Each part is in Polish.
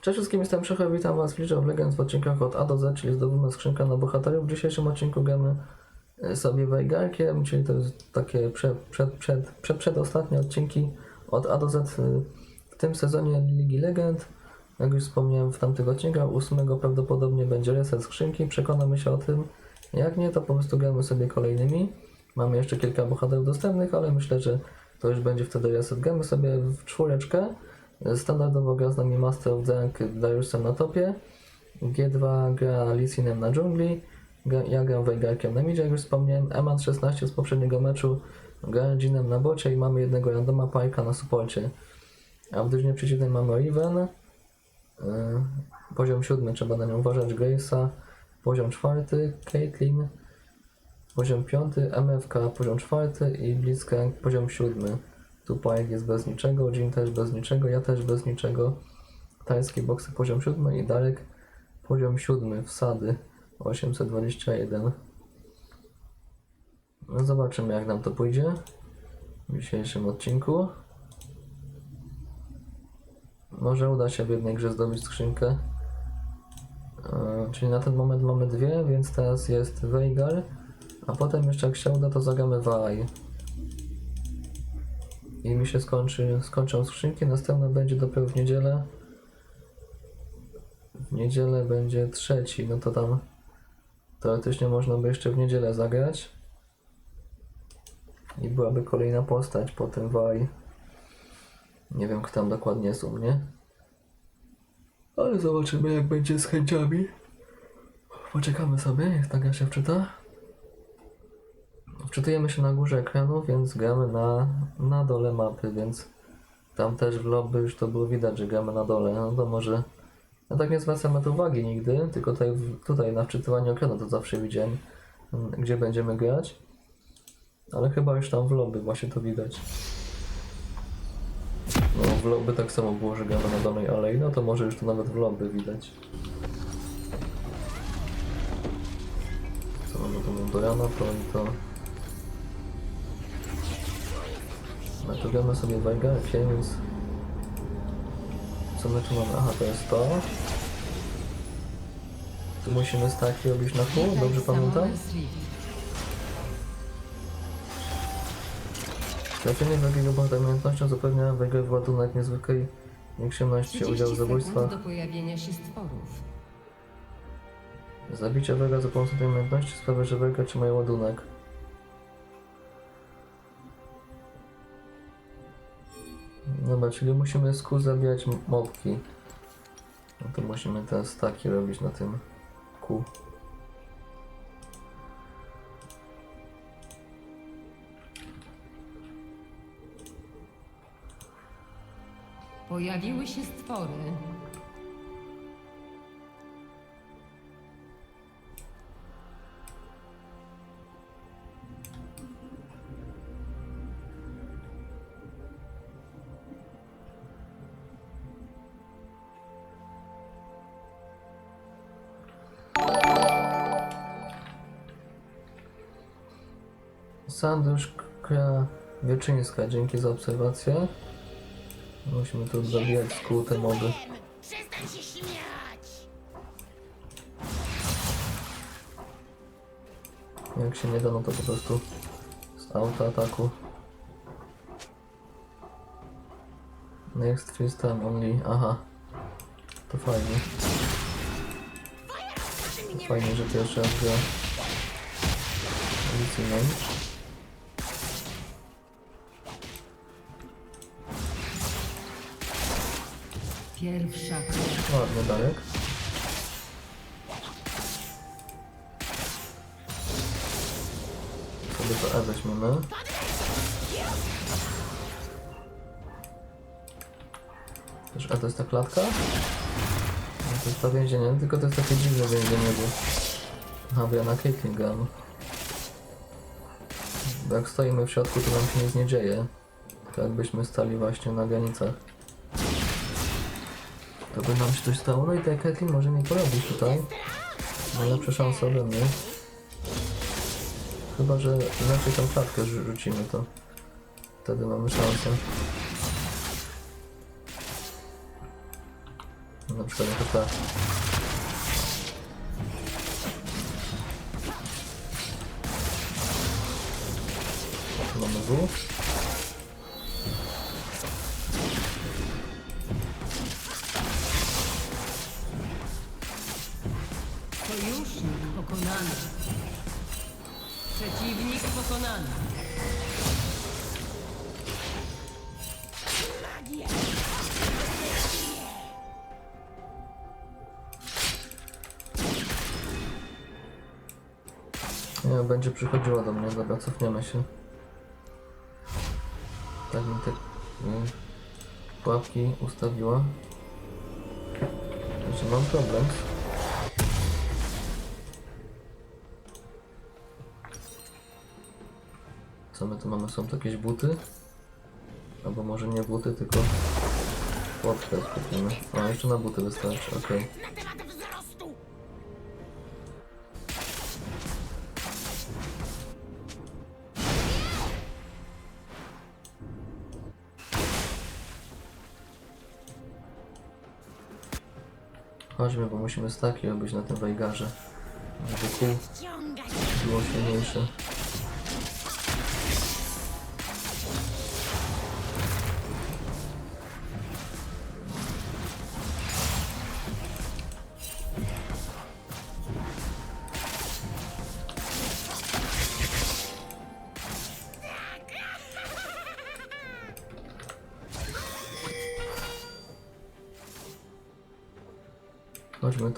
Cześć wszystkim, jestem Szycha, witam was w League of Legends w odcinkach od A do Z, czyli zdobywamy skrzynkę na bohaterów. W dzisiejszym odcinku gramy e, sobie Wejgarkiem, czyli to jest takie przed, przed, przed, przed, przedostatnie odcinki od A do Z e, w tym sezonie Ligi Legend. Jak już wspomniałem w tamtych odcinkach, ósmego prawdopodobnie będzie reset skrzynki, przekonamy się o tym. Jak nie, to po prostu gramy sobie kolejnymi. Mamy jeszcze kilka bohaterów dostępnych, ale myślę, że to już będzie wtedy reset. Gramy sobie w czwóreczkę. Standardowo gra z nami Master of Dariusem na topie. G2 gra Lisinem na dżungli. Gra, ja gram Wejgarkiem na midzie, jak już wspomniałem. Eman 16 z poprzedniego meczu gra na bocie i mamy jednego randoma Pajka na supporcie. A w drużynie przeciwnej mamy Riven. Yy, poziom siódmy, trzeba na nią uważać. Grace'a. Poziom czwarty, Caitlyn. Poziom piąty, MFK poziom czwarty i Blitzcrank poziom siódmy. Tu Pajek jest bez niczego, Jin też bez niczego, ja też bez niczego. Tajskie boksy poziom siódmy i Darek poziom siódmy, wsady 821. No zobaczymy jak nam to pójdzie w dzisiejszym odcinku. Może uda się w jednej grze zdobyć skrzynkę. E, Czyli na ten moment mamy dwie, więc teraz jest Veigar, a potem jeszcze jak się uda to zagramy Vaj. I mi się skończy, skończą skrzynki, następna będzie dopiero w niedzielę. W niedzielę będzie trzeci, no to tam teoretycznie można by jeszcze w niedzielę zagrać. I byłaby kolejna postać po tym Vaj. Nie wiem kto tam dokładnie jest u mnie. Ale zobaczymy jak będzie z chęciami. Poczekamy sobie, jak ta się wczyta. Wczytujemy się na górze ekranu, więc gramy na, na dole mapy, więc tam też w lobby już to było widać, że gramy na dole. No to może. Ja tak nie zwracam na to uwagi nigdy, tylko tutaj, tutaj na wczytywaniu ekranu to zawsze widziałem, mm, gdzie będziemy grać. Ale chyba już tam w lobby właśnie to widać. No w lobby tak samo było, że gramy na dolnej alei, no to może już to nawet w lobby widać. Co mamy do rana, to to... No to gramy sobie Wajgarkiem, więc... Co my tu mamy? Aha, to jest to. Tu musimy staki robić na pół, dobrze pamiętam? Trafienie drugiego bohatera umiejętnością zapewnia Wejgar ładunek niezwykłej nieprzyjemności udział w zabójstwach. do pojawienia się stworów. Zabicie Wega za pomocą tej umiejętności sprawia, że Wega trzyma ładunek. Dobra, czyli musimy z kół zabijać mopki. No to musimy te staki robić na tym kół. Pojawiły się stwory. Sandusz Kra Wieczyńska, dzięki za obserwację. Musimy tu zabijać z kół te moby. Jak się nie da, no to po prostu z auta ataku. Next first time only. Aha. To fajnie. To fajnie, że pierwszy raz gra Alicją. Pierwsza krew. Ładny Darek. Sobie to E weźmiemy. Też E to jest ta klatka? No to jest to więzienie, tylko to jest takie dziwne więzienie, bo... Aha, bo ja na Caitlyn jak stoimy w środku, to nam się nic nie dzieje. To jakbyśmy stali właśnie na granicach. To by nam się coś stało, no i ta Caitlyn może nie porobić tutaj. Ma lepsze szanse ode mnie. Chyba, że inaczej tą klatkę rzu- rzucimy, to wtedy mamy szansę. na przykład jako tak. Tu mamy W. Sojusznik pokonany. Przeciwnik pokonany. Nie, będzie przychodziła do mnie, dobra, cofniemy się. Tak mi te y, pułapki ustawiła. Znaczy mam problem. Co my tu mamy? Są to jakieś buty? Albo może nie buty, tylko pułapkę kupimy. A, jeszcze na buty wystarczy, okej. Wzrostu! Chodźmy, bo musimy staki robić na tym wejgarze. Żeby kół było silniejsze.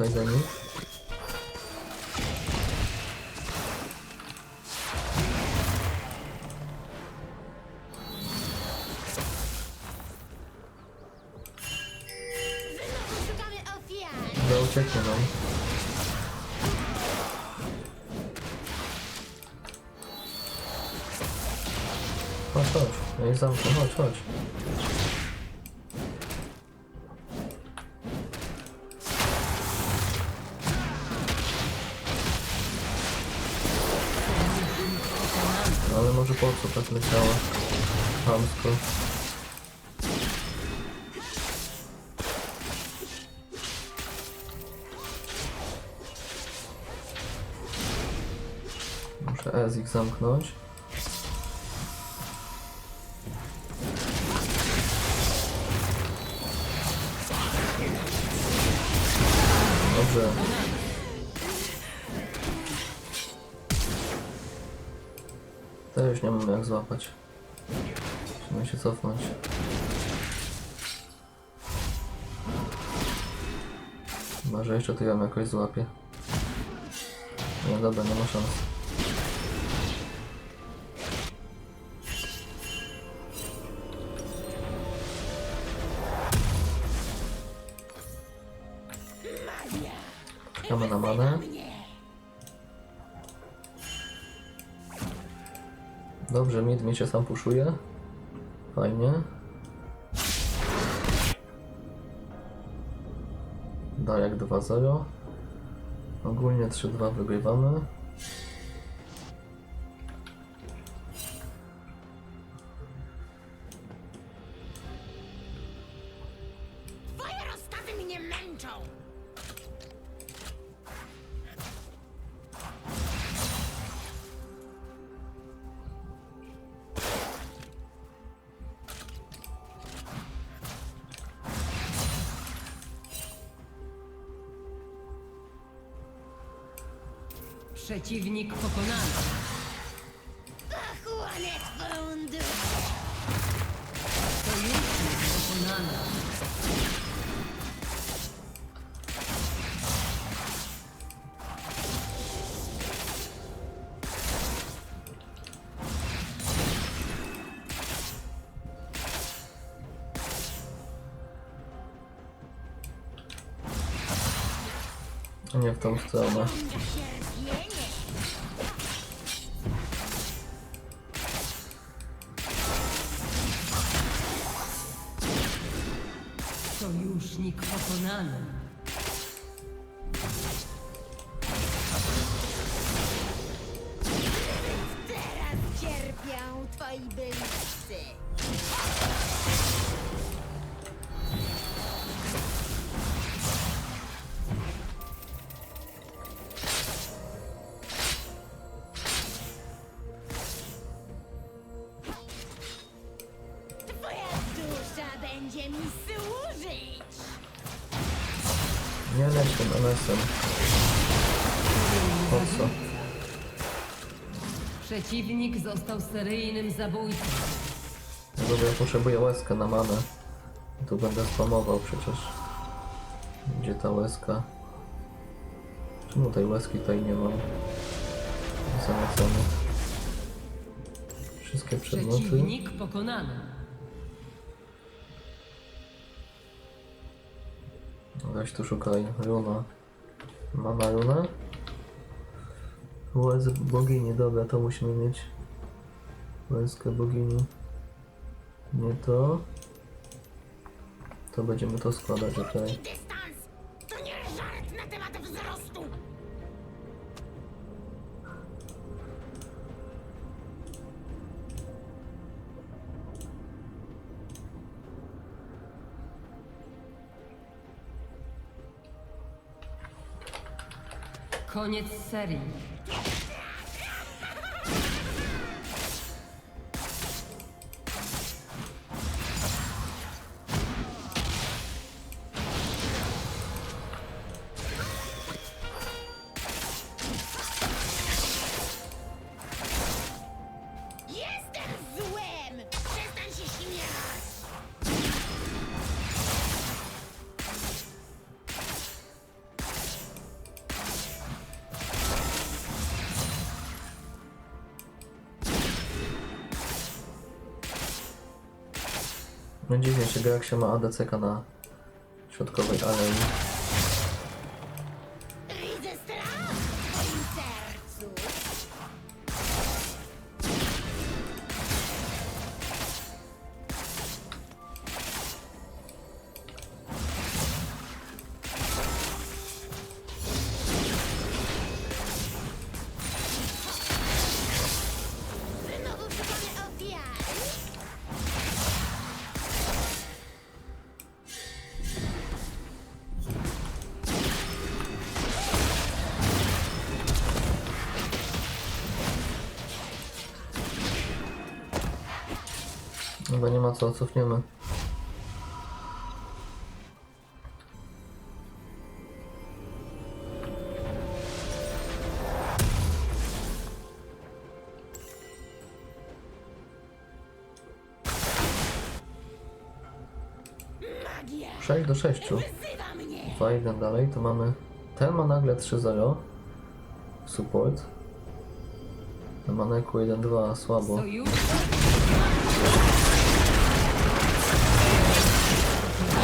Chodźmy tutaj do nich. Znowu szukamy ofiar! Chyba ucieknie nam. Chodź, chodź. Ja ich zamknę. Chodź, chodź. Tak leciała? Hamsko. Muszę S ich zamknąć. Jak złapać. Musimy się cofnąć. Może jeszcze to ją jakoś złapię. Nie, dobra, nie ma szans. Mid mi się sam puszuje. Fajnie. Dajak 2-0. Ogólnie 3-2 wygrywamy. Przeciwnik pokonany. Pochłonę twą duszę! Sojusznik pokonany. Nie w tą stronę. Sojusznik pokonany. Przeciwnik został seryjnym zabójcą. Dobra, potrzebuję łezkę na manę. Tu będę spamował przecież. Gdzie ta łezka? Czemu tej łezki tutaj nie mam? Zamacamy. Wszystkie przedmioty. Przeciwnik pokonany. Weź tu szukaj. Runa. Mama runa? Łez bogini, dobra, to musimy mieć. Łezkę bogini. Nie to. To będziemy to składać tutaj. Dystans! To nie żart na temat wzrostu! Koniec serii. Don't No dziwnie się jak się ma ADCK na środkowej alei. Chyba nie ma co, cofniemy. 6 do 6. Wyzywa mnie! 2-1 dalej, to mamy... Ten ma nagle 3-0. Support. Ten ma Neku 1-2, słabo.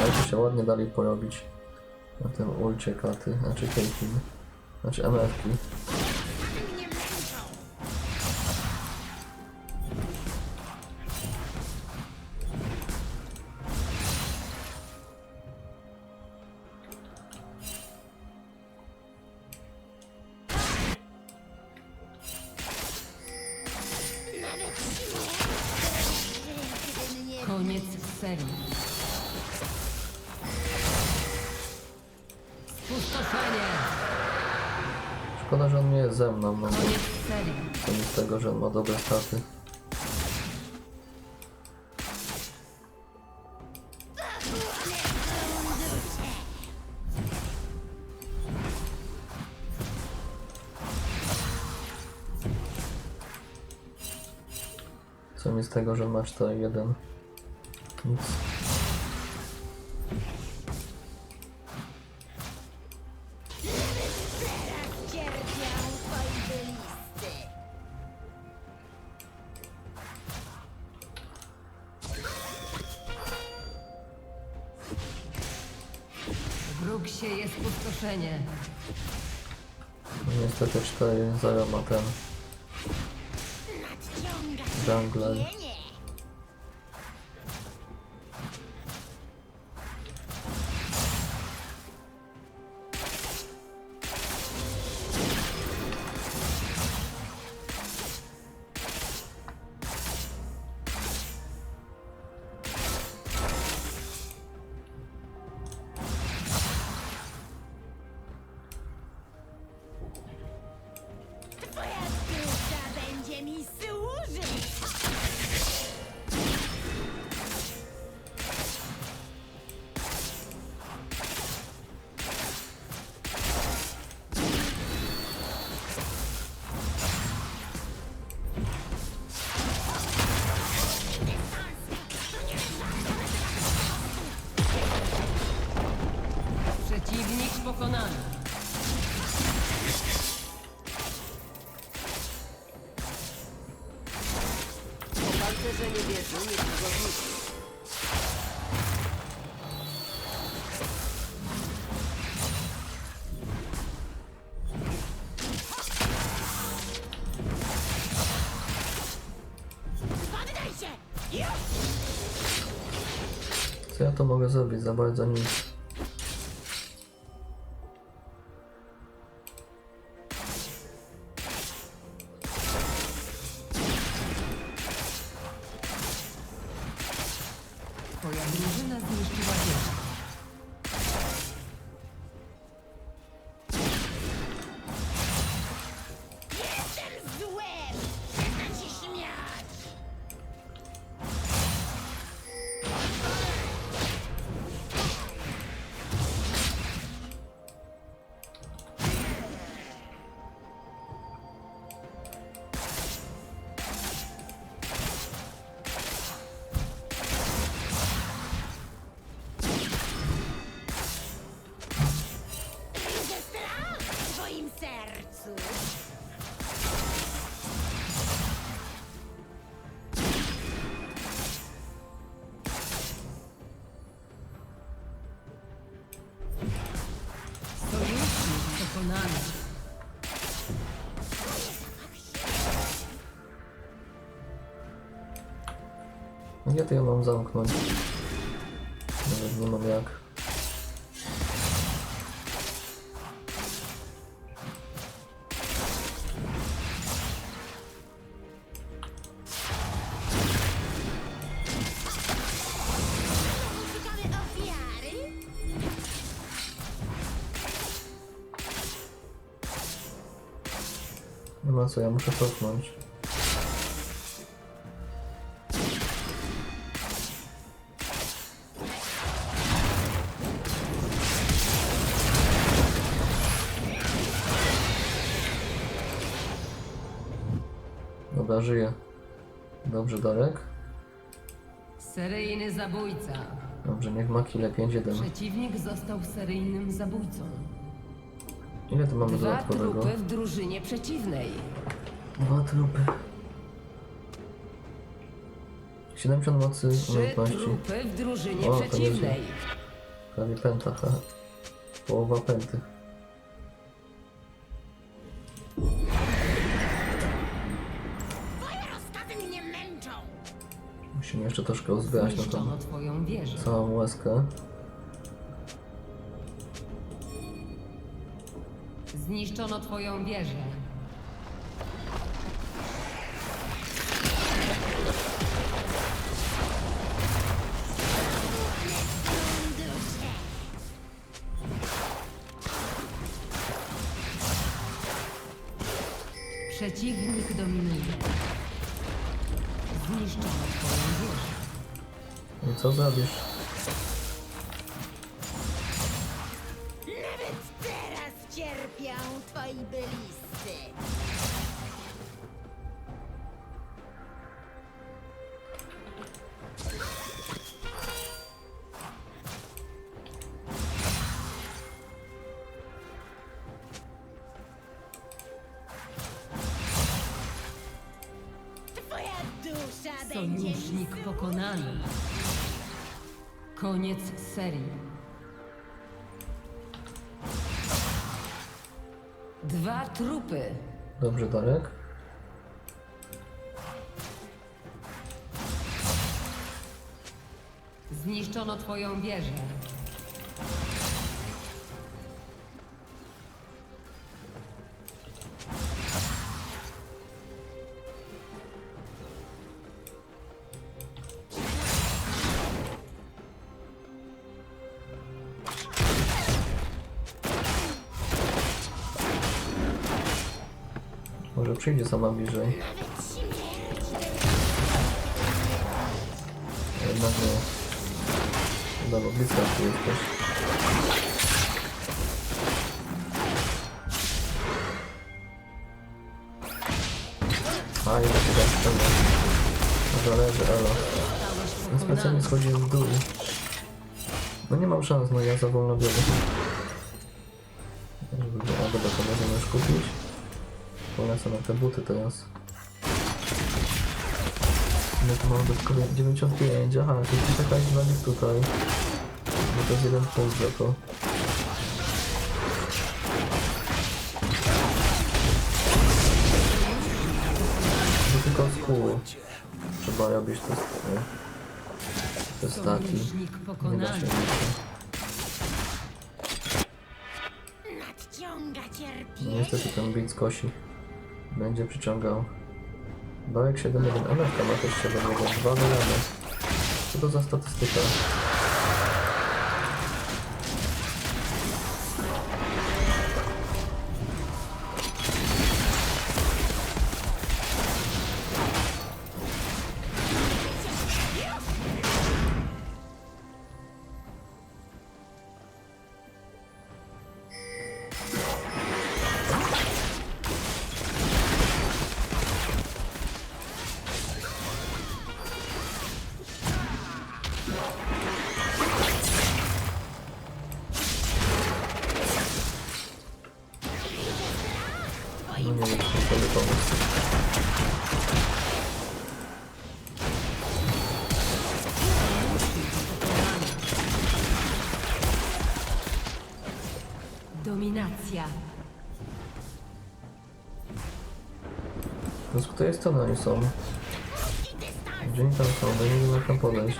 Tu się ładnie dali porobić na tym ulcie katy, znaczy Caitlyn, znaczy MF-ki. Co mi z tego, że masz to jeden? Nic. Wróg się jest spustoszenie. No Niestety 4-0 ma ten SoundCloud. Co ja to mogę zrobić? Za bardzo nic. To ja mam zamknąć? Nawet nie mam jak. Co, ja muszę cofnąć. Dobra, żyję. Dobrze, Darek. Seryjny zabójca. Dobrze, niech ma kile 5-1. Przeciwnik został seryjnym zabójcą. Ile tu mamy Dwa dodatkowego? trupy w drużynie przeciwnej. Dwa trupy. 70 mocy Trzy umiejętności. trupy w drużynie O, to przeciwnej. Prawie penta, ha. Połowa penty. Musimy jeszcze troszkę uzbierać na tą Zniszczono twoją wieżę. całą łezkę. Zniszczono twoją wieżę. Przeciwnik dominuje. I co zrobisz? Nawet teraz cierpią twoi byliscy! Koniec serii. Dwa trupy. Dobrze, Darek. Zniszczono twoją wieżę. Przyjdzie sama bliżej. Jednak nie. Dobra, blisko tu jesteś. A, ile się tam wciąga. Może leży, elo. Ja specjalnie schodziłem w dół. No nie mam szans, no ja za wolno biegę. dobra, to możemy już kupić. Polecę na te buty teraz. My tu mamy dodatkowo 95, aha, to jest jakaś dla nich tutaj. No to jest jeden punkt za to. To tylko z kół. Trzeba robić te, te staki. Sojusznik Nie da się. Niestety ten bit kosi. Będzie przyciągał. Barek 7.1 MFK ma też 7.1 2 miliony. Co to za statystyka? Dominacja. No z której strony oni są? Gdzie oni tam są? No nie wiem jak tam podejść.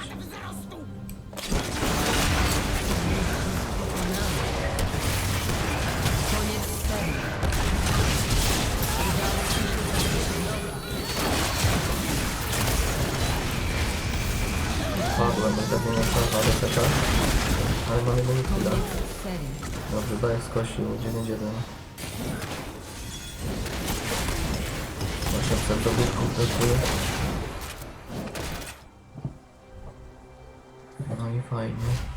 Padłem, no tak nie ma ale mamy serii. Dobrze, daję skosił 9-1. 800 do biegu kompletuje. No i fajnie.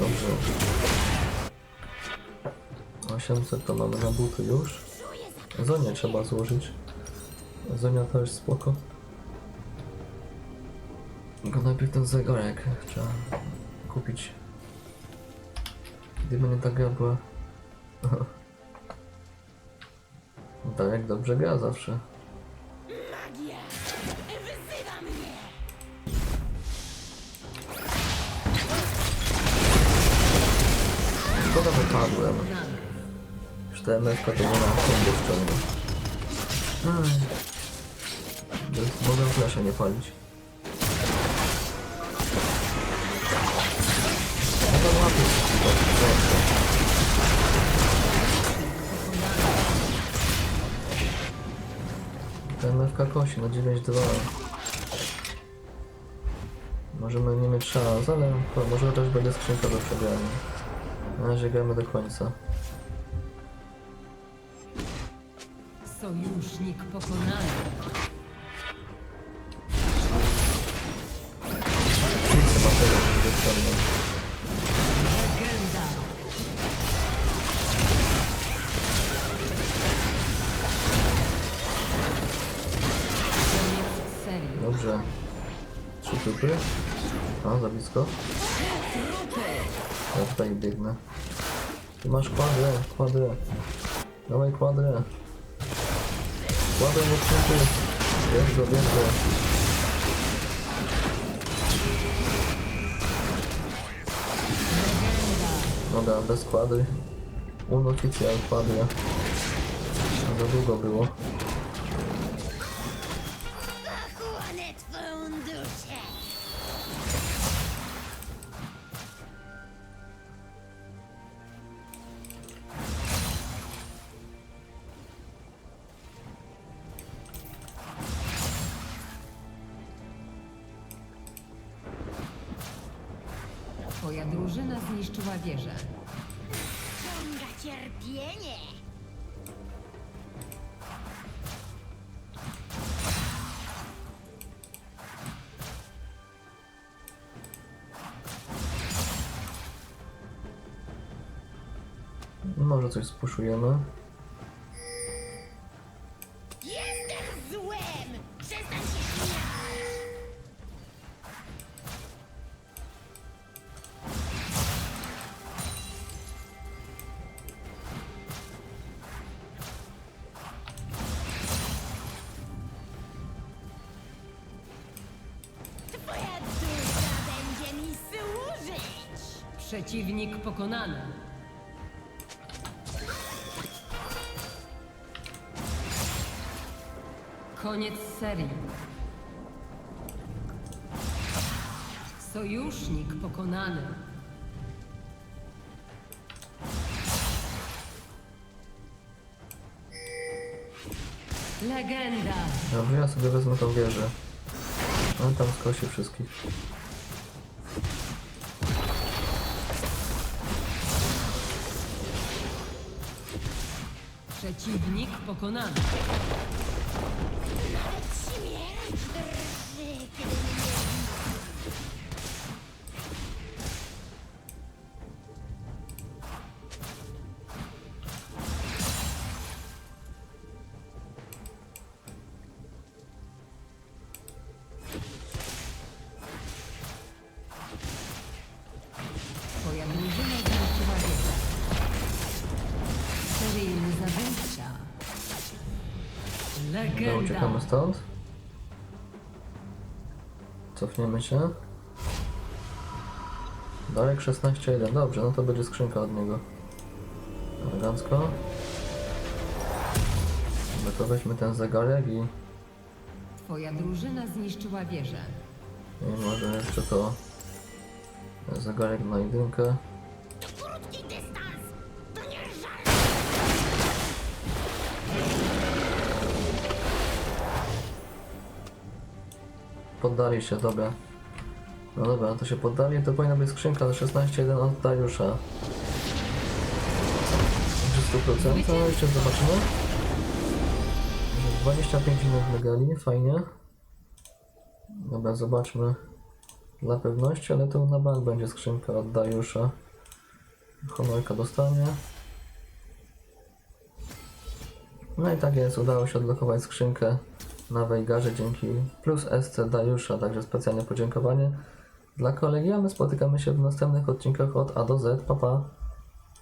Dobrze. 800 to mamy na buty już. Zonie trzeba złożyć. Zonia to jest spoko. Tylko najpierw ten zegarek trzeba kupić. Gdyby nie ta gra była... Darek dobrze gra zawsze. Padłem. Już ta MFK to nie na kombo. Więc Mogę flasza nie palić. No to łapię. Ta MFK kosi na 9-2. Możemy nie mieć szans, ale może też będzie skrzynka do przegrania. Na razie gramy do końca. Sojusznik pokonany. Nic ma tego, żeby wyciągnąć. Legenda. Koniec serii. Dobrze. Trzy trupy. A, za blisko. Tutaj biegnę. Ty masz kwadrę, kwadrę. Dawaj kwadrę. Kwadrę do trupy. Bierz go. Dobra, bez kwadry. Un oficjal kwadra. Za długo było. Mi służyć! Przeciwnik pokonany. Koniec serii. Sojusznik pokonany. Legenda. Dobrze, ja sobie wezmę tą wieżę. On tam skosi wszystkich. Przeciwnik pokonany. Twoja drużyna zniszczyła wieżę. Seryjny zabójca. No, Legenda. uciekamy stąd. Cofniemy się. Darek 16.1. Dobrze, no to będzie skrzynka od niego. Elegancko. No to weźmy ten zegarek i, Twoja drużyna zniszczyła wieżę. i może jeszcze to zegarek na jedynkę. Poddali się, dobra. No dobra, to się poddali, to powinna być skrzynka na 16.1 od Dariusza. Przy 100%, no jeszcze zobaczymy. 25 minut wygali, fajnie. Dobra, zobaczmy dla pewności, ale to na bank będzie skrzynka od Dariusza. Honorka dostanie. No i tak jest, udało się odblokować skrzynkę na Wejgarze dzięki plus SC Dariusza, także specjalne podziękowanie dla kolegi, a my spotykamy się w następnych odcinkach od A do Z. Pa, pa.